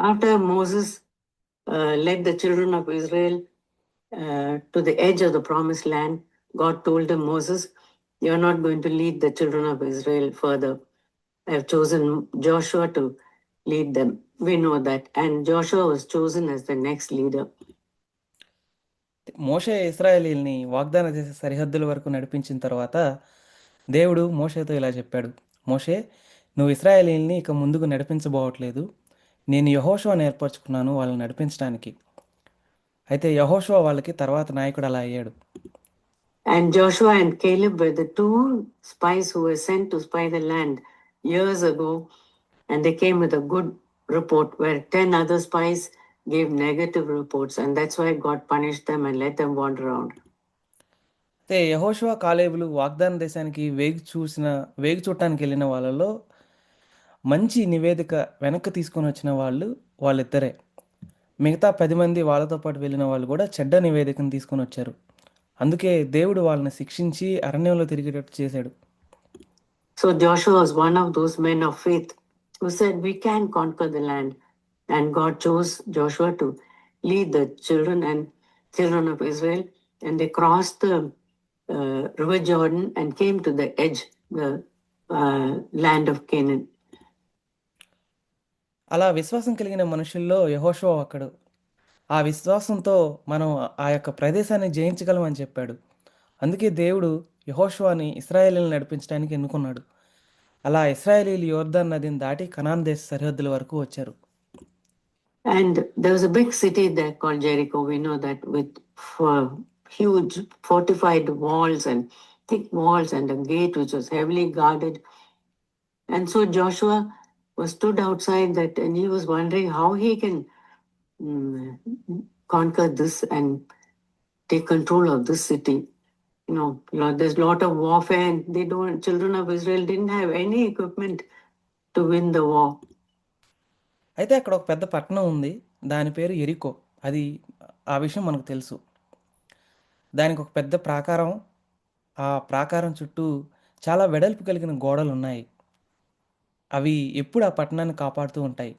After Moses uh, led the children of Israel uh, to the edge of the promised land, God told him, Moses, you're not going to lead the children of Israel further. I have chosen Joshua to lead them. We know that. And Joshua was chosen as the next leader. మోషే ఇస్రాయేలీల్ని వాగ్దాన దేశ సరిహద్దుల వరకు నడిపించిన తర్వాత దేవుడు మోషేతో ఇలా చెప్పాడు మోషే నువ్వు ఇస్రాయేలీల్ని ఇక ముందుకు నడిపించబోవట్లేదు నేను యహోషువాని ఏర్పరచుకున్నాను వాళ్ళని నడిపించడానికి అయితే యహోషువ వాళ్ళకి తర్వాత నాయకుడు అలా అయ్యాడు And Joshua and Caleb were the two spies who were sent to spy the land years ago. And they came with a good report where 10 other spies gave negative reports. And that's why God punished them and let them wander around. అయితే యహోషువ కాలేబులు వాగ్దాన దేశానికి వేగి చూసిన వేగి చూడటానికి వెళ్ళిన వాళ్ళలో మంచి నివేదిక వెనక్కి తీసుకొని వచ్చిన వాళ్ళు వాళ్ళిద్దరే. మిగతా పది మంది వాళ్ళతో పాటు వెళ్ళిన వాళ్ళు కూడా చెడ్డ నివేదికను తీసుకొని వచ్చారు. అందుకే దేవుడు వాళ్ళని శిక్షించి అరణ్యంలో తిరిగేటట్టు చేశాడు. So Joshua was one of those men of faith who we can conquer the land and God chose Joshua to lead the children and children of Israel and cross the river Jordan and came to the edge the land of Canaan అలా విశ్వాసం కలిగిన మనుషుల్లో యహోషో ఒకడు ఆ విశ్వాసంతో మనం ఆ యొక్క ప్రదేశాన్ని జయించగలం అని చెప్పాడు. అందుకే దేవుడు యహోషువాని ఇస్రాయేలీని నడిపించడానికి ఎన్నుకున్నాడు. అలా ఇస్రాయేలీలు యోర్ధన్ నదిని దాటి కనాన్ దేశ సరిహద్దుల వరకు వచ్చారు. And there was a city that call Jericho we with huge fortified walls and thick walls and gate which heavily guarded and so Joshua was stood outside that and he was wondering how he can um, conquer this and take control of this city. You know, lo- there's a lot of warfare and they don't, children of Israel didn't have any equipment to win the war. అయితే అక్కడ ఒక పెద్ద పట్టణం ఉంది దాని పేరు ఎరికో అది ఆ విషయం మనకు తెలుసు దానికి ఒక పెద్ద ప్రాకారం ఆ ప్రాకారం చుట్టూ చాలా వెడల్పు కలిగిన గోడలు ఉన్నాయి అవి ఎప్పుడు ఆ పట్టణాన్ని కాపాడుతూ ఉంటాయి.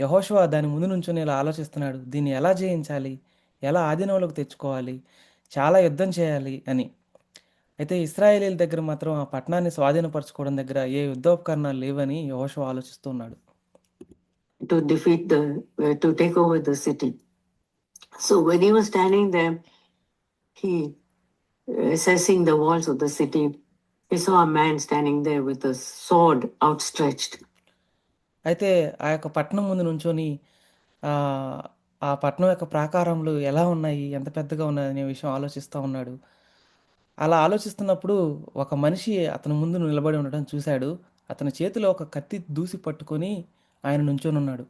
యహోషువ దాని ముందు నుంచొని ఇలా ఆలోచిస్తున్నాడు. దీన్ని ఎలా జయించాలి? ఎలా ఆధీనంలోకి తెచ్చుకోవాలి? చాలా యుద్ధం చేయాలి అని. అయితే ఇస్రాయేలీల దగ్గర మాత్రం ఆ పట్టణాన్ని స్వాధీనపరచుకోవడం దగ్గర ఏ యుద్ధోపకరణాలు లేవని యహోషువ ఆలోచిస్తున్నాడు to defeat the uh, to take over the city. So when he was standing there, he assessing the walls of the city. He saw a man standing there with a sword outstretched. అయితే ఆ యొక్క పట్టణం ముందు నుంచొని ఆ, పట్టణం యొక్క ప్రాకారములు ఎలా ఉన్నాయి? ఎంత పెద్దగా ఉన్నాయి అనే విషయం ఆలోచిస్తూ ఉన్నాడు. అలా ఆలోచిస్తున్నప్పుడు ఒక మనిషి అతని ముందు నిలబడి ఉండడం చూశాడు. అతని చేతిలో ఒక కత్తి దూసి పట్టుకొని ఆయన నుంచొని ఉన్నాడు.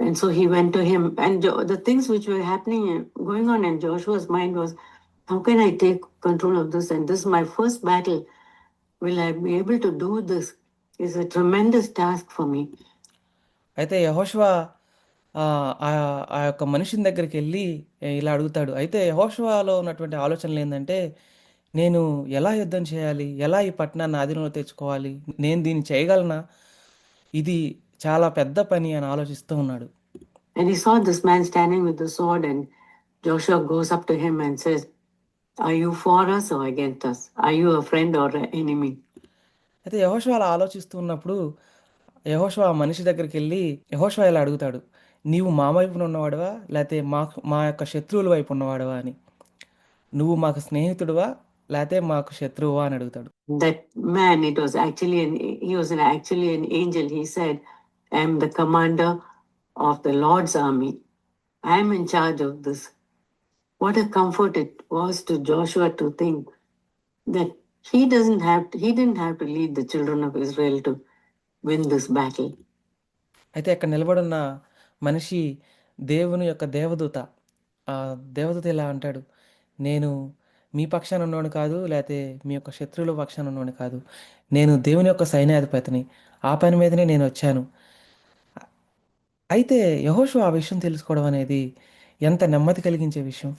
And so he went to him, and the things which were happening, going on in Joshua's mind was, how can I take control of this? And this is my first battle. Will I be able to do this? Is a tremendous task for me. అయితే యహోష్వా ఆ యొక్క మనిషిని దగ్గరికి వెళ్ళి ఇలా అడుగుతాడు అయితే హోషవాలో ఉన్నటువంటి ఆలోచనలు ఏంటంటే నేను ఎలా యుద్ధం చేయాలి ఎలా ఈ పట్టణాన్ని ఆధీనంలో తెచ్చుకోవాలి నేను దీన్ని చేయగలనా ఇది చాలా పెద్ద పని అని ఆలోచిస్తూ ఉన్నాడు and he saw this man standing with the sword and Joshua goes up to him అయితే యహోషువా అలా ఆలోచిస్తున్నప్పుడు యహోషువా ఆ మనిషి దగ్గరికి వెళ్ళి యహోషువా ఇలా అడుగుతాడు నువ్వు మా వైపున ఉన్నవాడువా? లేకపోతే మా మా యొక్క శత్రువుల వైపు ఉన్నవాడువా? అని. నువ్వు మాకు స్నేహితుడువా? లేకపోతే మాకు శత్రువువా? అని అడుగుతాడు. That man it was actually an he actually an angel he said I'm the commander of the Lord's army I'm in charge of this What a comfort it was to Joshua to think that he doesn't have to, he didn't have to lead the children of Israel to win this battle. అయితే అక్కడ నిలబడున్న మనిషి దేవుని యొక్క దేవదూత ఆ దేవదూత ఇలా అంటాడు? నేను మీ పక్షాన ఉన్నవాడు కాదు లేకపోతే మీ యొక్క శత్రువుల పక్షాన ఉన్నవాడు కాదు. నేను దేవుని యొక్క సైన్యాధిపతిని ఆ పని మీదనే నేను వచ్చాను. అయితే యహోషు ఆ విషయం తెలుసుకోవడం అనేది ఎంత నెమ్మది కలిగించే విషయం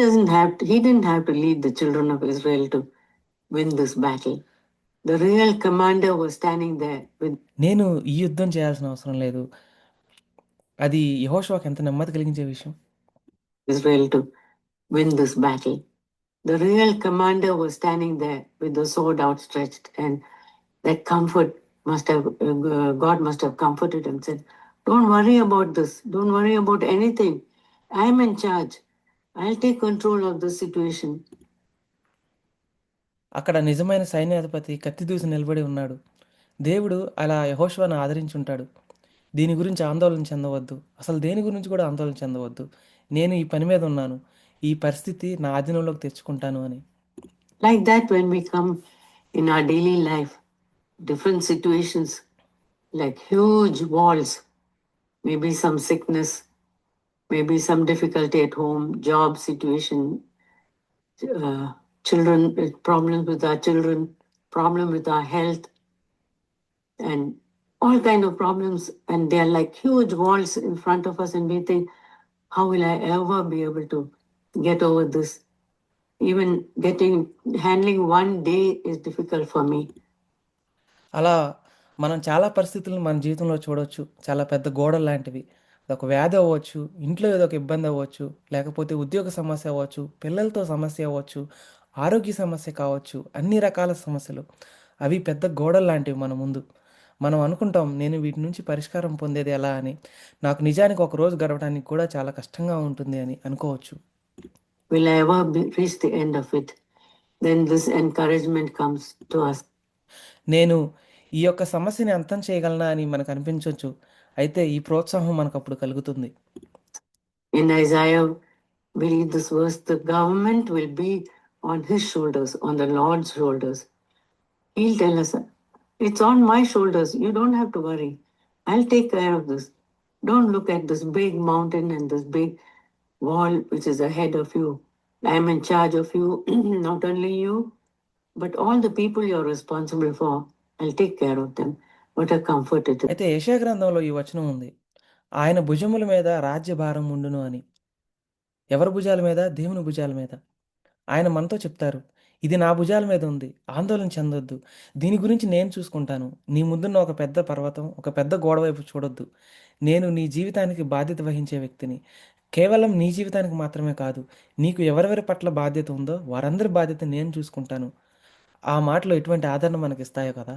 doesn't have to, he didn't have to lead the children of Israel to win this battle. The real commander was standing there with నేను ఈ యుద్ధం చేయాల్సిన అవసరం లేదు అది యెహోషువకి ఎంత నెమ్మది కలిగించే విషయం. Israel to win this battle. The real commander was standing there with the sword outstretched, and that comfort must have, uh, God must have comforted him, said, Don't worry about this. Don't worry about anything. I am in charge I take control of the situation అక్కడ నిజమైన సైన్యాధిపతి కత్తి దూసి నిలబడి ఉన్నాడు. దేవుడు అలా యహోశ్వాను ఆదరించి ఉంటాడు దీని గురించి ఆందోళన చెందవద్దు. అసలు దేని గురించి కూడా ఆందోళన చెందవద్దు. నేను ఈ పని మీద ఉన్నాను. ఈ పరిస్థితి నా ఆధీనంలోకి తెచ్చుకుంటాను అని. Like that when we come in our daily life different situations like huge walls maybe some sickness maybe some difficulty at home, job situation, uh, children, uh, problems with our children, problem with our health, and all kind of problems. And they're like huge walls in front of us, and we think, how will I ever be able to get over this? Even getting handling one day is difficult for me. అలా మనం చాలా పరిస్థితులను మన జీవితంలో చూడొచ్చు. చాలా పెద్ద గోడలు లాంటివి. అదొక వ్యాధి అవ్వచ్చు, ఇంట్లో ఏదో ఒక ఇబ్బంది అవ్వచ్చు, లేకపోతే ఉద్యోగ సమస్య అవ్వచ్చు, పిల్లలతో సమస్య అవ్వచ్చు, ఆరోగ్య సమస్య కావచ్చు, అన్ని రకాల సమస్యలు. అవి పెద్ద గోడలు లాంటివి మన ముందు. మనం అనుకుంటాం నేను వీటి నుంచి పరిష్కారం పొందేది ఎలా అని. నాకు నిజానికి ఒక రోజు గడవడానికి కూడా చాలా కష్టంగా ఉంటుంది అని అనుకోవచ్చు. Will I ever be, reach the end of it? Then this encouragement comes to us. నేను ఈ యొక్క సమస్యని అంతం చేయగలనా అని మనకు అనిపించవచ్చు అయితే ఈ ప్రోత్సాహం మనకు అప్పుడు కలుగుతుంది. In Isaiah, we read this verse the government will be on his shoulders, on the Lord's shoulders. He'll tell us, It's on my shoulders. You don't have to worry. I'll take care of this. Don't look at this big mountain and this big wall which is ahead of you. I'm in charge of you, not only you, but all the people you're responsible for. I'll take care of them. What a comfort it is. అయితే యెషయా గ్రంథంలో ఈ వచనం ఉంది. ఆయన భుజముల మీద రాజ్యభారం ఉండును అని. ఎవరి భుజాల మీద? దేవుని భుజాల మీద. ఆయన మనతో చెప్తారు. ఇది నా భుజాల మీద ఉంది. ఆందోళన చెందొద్దు. దీని గురించి నేను చూసుకుంటాను. నీ ముందున్న ఒక పెద్ద పర్వతం, ఒక పెద్ద గోడ వైపు చూడొద్దు. నేను నీ జీవితానికి బాధ్యత వహించే వ్యక్తిని. కేవలం నీ జీవితానికి మాత్రమే కాదు. నీకు ఎవరెవరి పట్ల బాధ్యత ఉందో వారందరి బాధ్యత నేను చూసుకుంటాను. ఆ మాటలు ఎటువంటి ఆదరణ మనకిస్తాయో కదా!